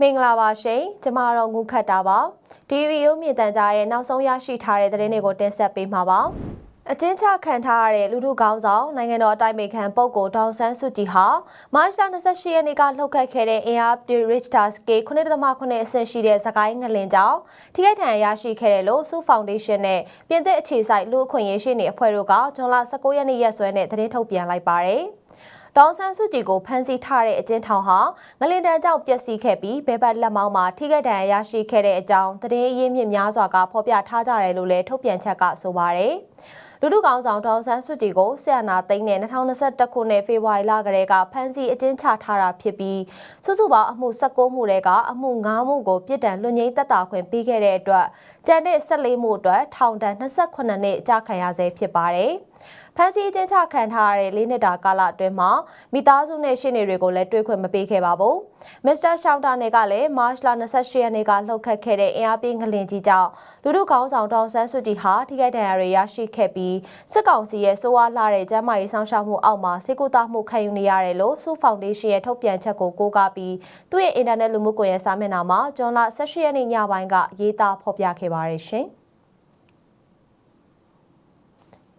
မင်္ဂလာပါရှင်ကျမတော့ငုခတ်တာပါဒီဗီဒီယိုမြင်တန်ကြားရဲ့နောက်ဆုံးရရှိထားတဲ့သတင်းတွေကိုတင်ဆက်ပေးမှာပါအချင်းချခံထားရတဲ့လူထုကောင်းဆောင်နိုင်ငံတော်အတိုင်ပင်ခံပုဂ္ဂိုလ်ဒေါန်ဆန်းစုကြည်ဟာမတ်လ28ရက်နေ့ကလှုပ်ခတ်ခဲ့တဲ့အင်အား Richter Scale 9.8အဆင့်ရှိတဲ့စကိုင်းငလင်ကြောင့်ထိခိုက်ဒဏ်ရာရရှိခဲ့တယ်လို့စုဖောင်ဒေးရှင်းနဲ့ပြင်သစ်အခြေစိုက်လူ့အခွင့်အရေးရှိနေအဖွဲ့တို့ကဇွန်လ19ရက်နေ့ရက်စွဲနဲ့သတင်းထုတ်ပြန်လိုက်ပါတယ်။ ဒေါန်ဆန်းစုကြည်ကိုဖမ်းဆီးထားတဲ့အကျဉ်းထောင်ဟာငလင်တန်းကြောင့်ပျက်စီးခဲ့ပြီးဘဲဘက်လက်မောင်းမှာထိခိုက်ဒဏ်ရာရရှိခဲ့တဲ့အကြောင်းသတင်းအရင်းမြစ်များစွာကဖော်ပြထားကြတယ်လို့လည်းထုတ်ပြန်ချက်ကဆိုပါတယ်။လူထုကောင်ဆောင်ဒေါန်ဆန်းစုကြည်ကိုဆီယနာသိန်းနဲ့2021ခုနှစ်ဖေဖော်ဝါရီလကတည်းကဖမ်းဆီးအကျဉ်းချထားတာဖြစ်ပြီးစုစုပေါင်းအမှု16မှုတွေကအမှု9မှုကိုပြစ်ဒဏ်လွတ်ငြိမ်းသက်သာခွင့်ပေးခဲ့တဲ့အတွက်ကျန်တဲ့14မှုအတွက်ထောင်ဒဏ်28နှစ်ကြာခံရဆဲဖြစ်ပါတယ်။ ဖမ်းဆီးခြင်းချခံထားရတဲ့လေးနှစ်တာကာလအတွင်းမှာမိသားစုနဲ့ရှင်းနေတွေကိုလည်းတွေ့ခွင့်မပေးခဲ့ပါဘူး။မစ္စတာရှောင်းတာနယ်ကလည်းမတ်လ28ရက်နေ့ကလှုပ်ခတ်ခဲ့တဲ့အင်အားပြင်းငလင်ကြီးကြောင့်လူထုခေါင်းဆောင်ဒေါန်ဆန်းစုကြည်ဟာထိခိုက်ဒဏ်ရာတွေရရှိခဲ့ပြီးစစ်ကောင်စီရဲ့စိုးဝါလှတဲ့ကျန်းမာရေးဆောင်ရှောက်မှုအောက်မှာစေကူတာမှုခံယူနေရတယ်လို့စုဖောင်ဒေးရှင်းရဲ့ထုတ်ပြန်ချက်ကိုကိုးကားပြီးသူ့ရဲ့အင်တာနက်လူမှုကွန်ရက်စာမျက်နှာမှာဇွန်လ18ရက်နေ့ညပိုင်းကရေးသားဖော်ပြခဲ့ပါတယ်ရှင်။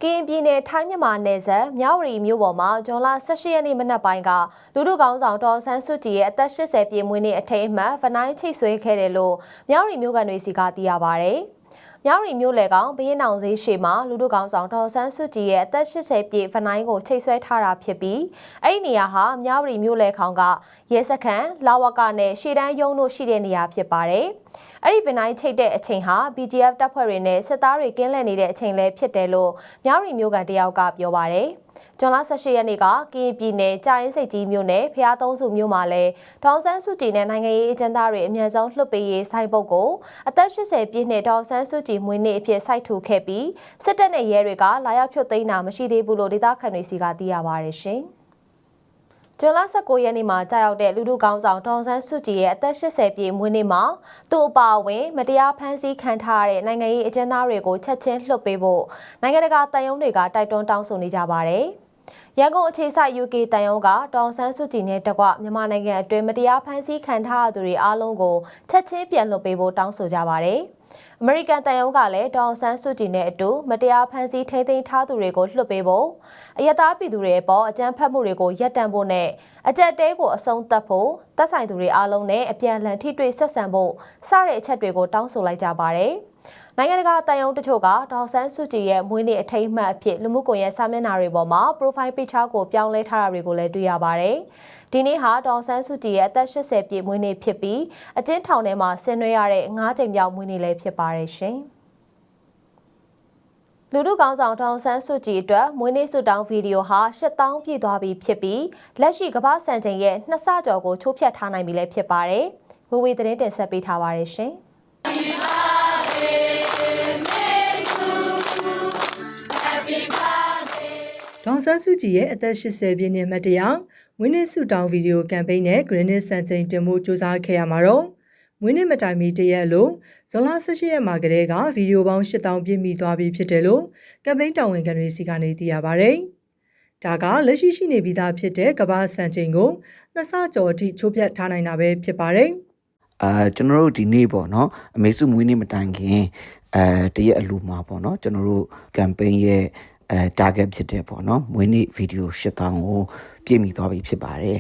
ကရင်ပြည်နယ်ထိုင်းမြန်မာနယ်စပ်မြဝတီမြို့ပေါ်မှာဇွန်လ18ရက်နေ့မနက်ပိုင်းကလူထုကောင်းဆောင်ဒေါ်ဆန်းစုကြည်ရဲ့အသက်80ပြည့်မွေးနေ့အထိမ်းအမှတ်ဗနိုင်းချိတ်ဆွဲခဲ့တယ်လို့မြဝတီမြို့ကန်တွေစီကသိရပါဗျ။မြဝတီမြို့လေကောင်ဘရင်အောင်ဈေးရှေမှာလူထုကောင်းဆောင်ဒေါ်ဆန်းစုကြည်ရဲ့အသက်80ပြည့်ဗနိုင်းကိုချိတ်ဆွဲထားတာဖြစ်ပြီးအဲ့ဒီနေရာဟာမြဝတီမြို့လေခေါင်ကရဲစခန်းလာဝကနဲ့ရှေ့တန်းရုံးတို့ရှိတဲ့နေရာဖြစ်ပါတယ်။ အဲ့ဒီဗနိုင်းချိတ်တဲ့အချိန်ဟာ BGF တပ်ဖွဲ့တွေနဲ့စစ်သားတွေကင်းလှည့်နေတဲ့အချိန်လည်းဖြစ်တယ်လို့မြောက်ရီမျိုးကန်တယောက်ကပြောပါတယ်။ကျွန်းလ18ရက်နေ့ကကရင်ပြည်နယ်ကြာရင်စိတ်ကြီးမြို့နယ်ဖျားသုံးစုမြို့မှာလည်းဒေါန်ဆန်းစုကြည်နဲ့နိုင်ငံရေးအကျဉ်းသားတွေအများဆုံးလှုပ်ပေးရေးစိုက်ပုတ်ကိုအသက်80ပြည့်နှစ်ဒေါန်ဆန်းစုကြည်မွေးနေ့အဖြစ်စိုက်ထူခဲ့ပြီးစစ်တပ်နဲ့ရဲတွေကလာရောက်ဖြုတ်သိမ်းတာမရှိသေးဘူးလို့ဒေသခံတွေစီကသိရပါတယ်ရှင်။ ဇွန်လ19ရက်နေ့မှာကြာရောက်တဲ့လူထုကောင်းဆောင်ဒေါန်ဆန်းစုကြည်ရဲ့အသက်80ပြည့်မွေးနေ့မှာသူ့အပါအဝင်မတရားဖမ်းဆီးခံထားရတဲ့နိုင်ငံရေးအကျဉ်းသားတွေကိုချက်ချင်းလွှတ်ပေးဖို့နိုင်ငံတကာတန်ယုံတွေကတိုက်တွန်းတောင်းဆိုနေကြပါတယ်။ရန်ကုန်အခြေစိုက် UK တန်ယုံကဒေါန်ဆန်းစုကြည်နဲ့တကွမြန်မာနိုင်ငံအတွင်းမတရားဖမ်းဆီးခံထားရသူတွေအားလုံးကိုချက်ချင်းပြန်လွှတ်ပေးဖို့တောင်းဆိုကြပါတယ်။ အမေရိကန်တန်ယုံကလည်းဒေါအောင်ဆန်းစုကြည်နဲ့အတူမတရားဖမ်းဆီးထိန်းသိမ်းထားသူတွေကိုလွှတ်ပေးဖို့အယက်သားပြည်သူတွေအပေါ်အကြမ်းဖက်မှုတွေကိုရပ်တန့်ဖို့နဲ့အကြက်တဲကိုအဆုံးသတ်ဖို့တပ်ဆိုင်သူတွေအားလုံးနဲ့အပြန်အလှန်ထိတွေ့ဆက်ဆံဖို့စတဲ့အချက်တွေကိုတောင်းဆိုလိုက်ကြပါတယ်။ နိုင်ငံတကာတန်ယုံတချို့ကဒေါက်ဆန်းစုကြည်ရဲ့မွေးနေ့အထိမ်းအမှတ်အဖြစ်လူမှုကွန်ရက်စာမျက်နှာတွေပေါ်မှာ profile picture ကိုပြောင်းလဲထားတာတွေကိုလည်းတွေ့ရပါတယ်။ဒီနေ့ဟာဒေါက်ဆန်းစုကြည်ရဲ့အသက်80ပြည့်မွေးနေ့ဖြစ်ပြီးအကျဉ်းထောင်ထဲမှာဆင်နွှဲရတဲ့၅ချိန်မြောက်မွေးနေ့လည်းဖြစ်ပါတယ်ရှင်။လူထုကောင်းဆောင်ဒေါန်ဆန်းစုကြည်အတွက်မွေးနေ့ဆုတောင်းဗီဒီယိုဟာ8000ပြည့်သွားပြီဖြစ်ပြီးလက်ရှိကမ္ဘာစံချိန်ရဲ့နှစ်ဆကျော်ကိုချိုးဖျက်ထားနိုင်ပြီလည်းဖြစ်ပါတယ်။ဝေဝေသတင်းတင်ဆက်ပေးထားပါတယ်ရှင်။ ဒေါန်ဆန်းစုကြည်ရဲ့အသက်80ပြည့်နှစ်မှတ်တရမွေးနေ့ဆုတောင်းဗီဒီယိုကမ်ပိန်းနဲ့ Granite စံချိန်တင်မှုစူးစမ်းခဲ့ရမှာတော့မွေးနေ့မတိုင်မီတရက်လို့ဇွန်လ18ရက်မှာကတည်းကဗီဒီယိုပေါင်း8000ပြည့်မီသွားပြီဖြစ်တယ်လို့ကမ်ပိန်းတာဝန်ခံတွေစီကနေသိရပါဗျ။ဒါကလက်ရှိရှိနေပြီးသားဖြစ်တဲ့ကမ္ဘာစံချိန်ကိုနှစ်ဆကျော်အထိချိုးဖျက်ထားနိုင်တာပဲဖြစ်ပါတယ်။အာကျွန်တော်တို့ဒီနေ့ပေါ့နော်အမေစုမွေးနေ့မတိုင်ခင်အဲတရက်အလူမှာပေါ့နော်ကျွန်တော်တို့ကမ်ပိန်းရဲ့ အဲ target ဖြစ်တဲ့ပေါ့နော်မွေးနေ့ဗီဒီယို8000ကိုပြည့်မီသွားပြီဖြစ်ပါတယ်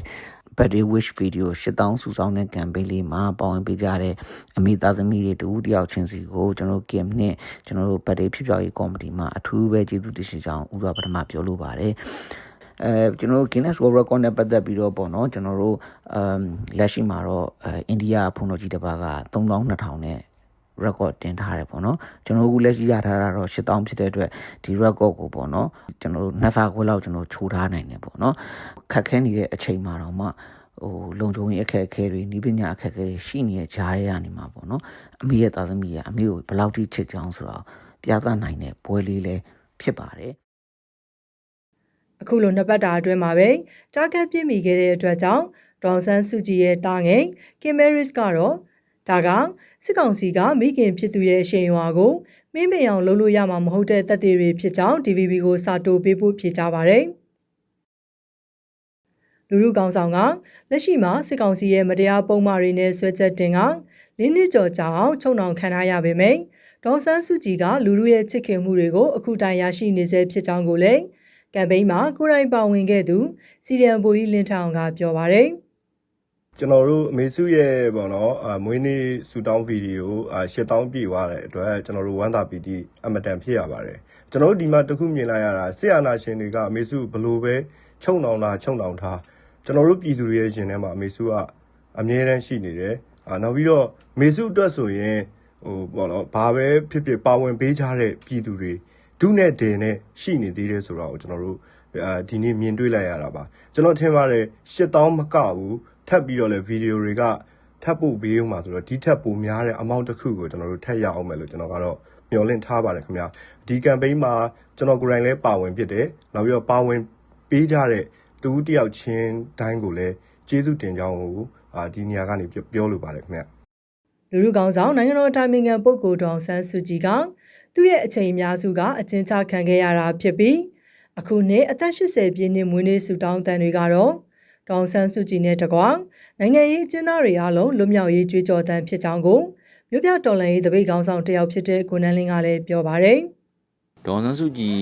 birthday wish video 8000စုဆောင်တဲ့ campaign လေးမှာပါဝင်ပေးကြတဲ့အမိသားသမီးတွေတူတယောက်ချင်းစီကိုကျွန်တော် Kim နဲ့ကျွန်တော်တို့ birthday ဖြစ်ပြော်ရေး committee မှာအထူးပဲကျေးဇူးတင်ရှိကြောင်းဥစွာပထမပြောလိုပါတယ်အဲကျွန်တော်တို့ Guinness World Record နဲ့ပတ်သက်ပြီးတော့ပေါ့နော်ကျွန်တော်တို့အမ်လက်ရှိမှာတော့အဲအိန္ဒိယဖုန်တော်ကြီးတစ်ပါးက3200နဲ့ record တင်ထားတယ်ပေါ့နော်ကျွန်တော်အခုလက်ရှိရထားတာတော့8000ဖြစ်တဲ့အတွက်ဒီ record ကိုပေါ့နော်ကျွန်တော်တို့နှစ်ဆခွဲလောက်ကျွန်တော်ချိုးထားနိုင်တယ်ပေါ့နော်ခက်ခဲနေတဲ့အချိန်မှာတော့မှဟိုလုံခြုံရေးအခက်အခဲတွေဤပညာအခက်အခဲတွေရှိနေတဲ့ဂျားရဲကနေမှာပေါ့နော်အမေရဲ့သားသမီးကအမေကိုဘယ်လောက်ထိချစ်ကြောင်းဆိုတော့ပြသနိုင်တဲ့ပွဲလေးလည်းဖြစ်ပါတယ်အခုလိုနှစ်ပတ်တာအတွင်းမှာပဲတာဂက်ပြည့်မီခဲ့တဲ့အတွက်ကြောင့်ဒေါန်ဆန်းစုကြည်ရဲ့တာငယ်ကင်မရစ်ကတော့ ဒါကစစ်ကောင်စီကမိခင်ဖြစ်သူရဲ့ရှင်ရွာကိုမင်းမင်အောင်လုပ်လို့ရမှာမဟုတ်တဲ့တပ်တွေဖြစ်ကြောင်း DVB ကိုစာတိုးပေးဖို့ဖြေကြားပါဗျလူလူကောင်ဆောင်ကလက်ရှိမှာစစ်ကောင်စီရဲ့မတရားပုံမှားတွေနဲ့ဆွဲချက်တင်ကလေးနှစ်ကျော်ကြာအောင်ချုံနှောင်ခံထားရပေမယ့်ဒေါ်ဆန်းစုကြည်ကလူလူရဲ့ချစ်ခင်မှုတွေကိုအခုတိုင်ရရှိနေစေဖြစ်ကြောင်းကိုလည်းကမ်ပိန်းမှာကိုယ်တိုင်ပါဝင်ခဲ့သူစီရီယံဘူကြီးလင်းထောင်ကပြောပါရယ် ကျွန်တော်တို့အမေစုရဲ့ပေါ့နော်အမွေးနေ့ဆူတောင်းဗီဒီယိုအ8000ပြည့်သွားတဲ့အတွက်ကျွန်တော်တို့ဝမ်းသာပီတိအမတန်ဖြစ်ရပါတယ်ကျွန်တော်တို့ဒီမှာတစ်ခုမြင်လိုက်ရတာဆီယနာရှင်တွေကအမေစုဘလို့ပဲချုံနှောင်တာချုံနှောင်ထားကျွန်တော်တို့ပြည်သူတွေရဲ့ရှင်ထဲမှာအမေစုကအမြဲတမ်းရှိနေတယ်အာနောက်ပြီးတော့အမေစုအတွက်ဆိုရင်ဟိုပေါ့နော်ဘာပဲဖြစ်ဖြစ်ပါဝင်ပေးကြတဲ့ပြည်သူတွေဒုနဲ့ဒေနဲ့ရှိနေသေးတယ်ဆိုတော့ကျွန်တော်တို့ အာဒီနေ့မြင်တွေ့လိုက်ရတာပါကျွန်တော်ထင်ပါတယ်8000မကဘူးထပ်ပြီးတော့လည်းဗီဒီယိုတွေကထပ်ပို့ပေးဦးမှာဆိုတော့ဒီထက်ပိုများတဲ့အမောင့်တစ်ခုကိုကျွန်တော်တို့ထပ်ရအောင်မယ်လို့ကျွန်တော်ကတော့မျှော်လင့်ထားပါတယ်ခင်ဗျာဒီကမ်ပိန်းမှာကျွန်တော်ကိုယ်တိုင်လည်းပါဝင်ဖြစ်တယ်နောက်ပြီးတော့ပါဝင်ပေးကြတဲ့တူတယောက်ချင်းတိုင်းကိုလည်းကျေးဇူးတင်ကြောင်းကိုအာဒီနေရာကနေပြောပြောလိုပါတယ်ခင်ဗျာလူလူကောင်ဆောင်နိုင်ငံတော်အတိုင်ပင်ခံပုဂ္ဂိုလ်ဒေါအောင်ဆန်းစုကြည်ကသူ့ရဲ့အချိန်အများစုကအကျဉ်းချခံခဲ့ရတာဖြစ်ပြီး အခုနှစ်အသက်80ပြည့်နှစ်မွေးနေ့ဆုတောင်းတန်တွေကတော့ဒေါအောင်ဆန်းစုကြည်နဲ့တကွာနိုင်ငံရေးအကျဉ်းသားတွေအားလုံးလွတ်မြောက်ရေးကြွေးကြော်တန်ဖြစ်ကြောင်းကိုမြို့ပြတော်လှန်ရေးတပိတ်ကောင်ဆောင်တယောက်ဖြစ်တဲ့ကိုနန်းလင်းကလည်းပြောပါတယ် ဒေါ်စန်းစုကြည်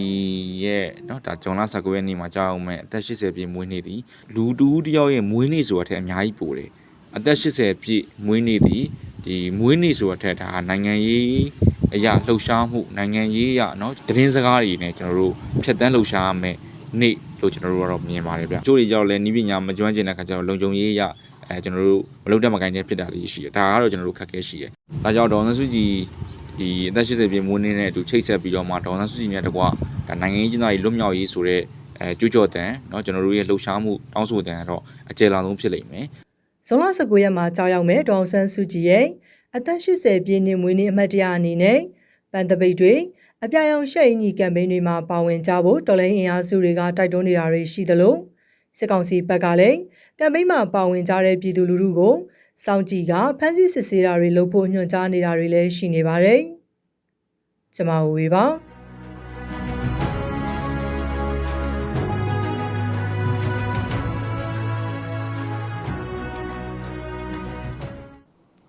ရဲ့เนาะဒါဂျွန်လာ19ရက်နေ့မှာကြာအောင်မဲ့အသက်80ပြည့်မွေးနေ့သည်လူတူးတစ်ယောက်ရဲ့မွေးနေ့ဆိုတာထက်အများကြီးပိုတယ် အသက်80ပြည့်မွေးနေ့သည်ဒီမွေးနေ့ဆိုတာထက်ဒါနိုင်ငံရေးအရာလှုပ်ရှားမှုနိုင်ငံရေးအရာเนาะသတင်းစကားတွေနဲ့ကျွန်တော်တို့ဖြတ်တန်းလှုပ်ရှားရမယ်နေ့လို့ကျွန်တော်တို့ကတော့မြင်ပါတယ်ဗျ။ကျိုးတွေကြောင့်လည်းနီးပညာမကျွမ်းကျင်တဲ့ခါကျတော့လုံခြုံရေးအရအဲကျွန်တော်တို့မလုံတတ်မကိုင်းတဲ့ဖြစ်တာလေးရှိတယ်။ဒါကတော့ကျွန်တော်တို့ခက်ခဲရှိတယ်။ဒါကြောင့်ဒေါ်စန်းစုကြည်ဒီအသက်80ပြည့်မွေးနေ့နဲ့အတူချိတ်ဆက်ပြီးတော့မှဒေါ်စန်းစုကြည်နဲ့တကွာဒါနိုင်ငံရေးကျင်းသားကြီးလွတ်မြောက်ရေးဆိုတဲ့အဲကြွကြော်တန်เนาะကျွန်တော်တို့ရဲ့လှုပ်ရှားမှုတောင်းဆိုတန်ကတော့အကျယ်လောင်ဆုံးဖြစ်လိမ့်မယ် ဇွန်လ19ရက်မှာကြောက်ရောက်မဲ့ဒေါအောင်ဆန်းစုကြည်ရဲ့အသက်80ပြည့်နှစ်မွေးနေ့အမှတ်တရအနေနဲ့ပန်တပိတ်တွေအပြာရောင်ရှက်အင်ကြီးကမ်ပိန်းတွေမှာပါဝင်ကြဖို့တော်လိုင်းအင်အားစုတွေကတိုက်တွန်းနေတာတွေရှိသလိုစစ်ကောင်စီဘက်ကလည်းကမ်ပိန်းမှာပါဝင်ကြတဲ့ပြည်သူလူထုကိုစောင့်ကြည့်ကဖမ်းဆီးစစ်ဆေးတာတွေလုပ်ဖို့ညွှန်ကြားနေတာတွေလည်းရှိနေပါတယ်။ကျွန်မဝေပါ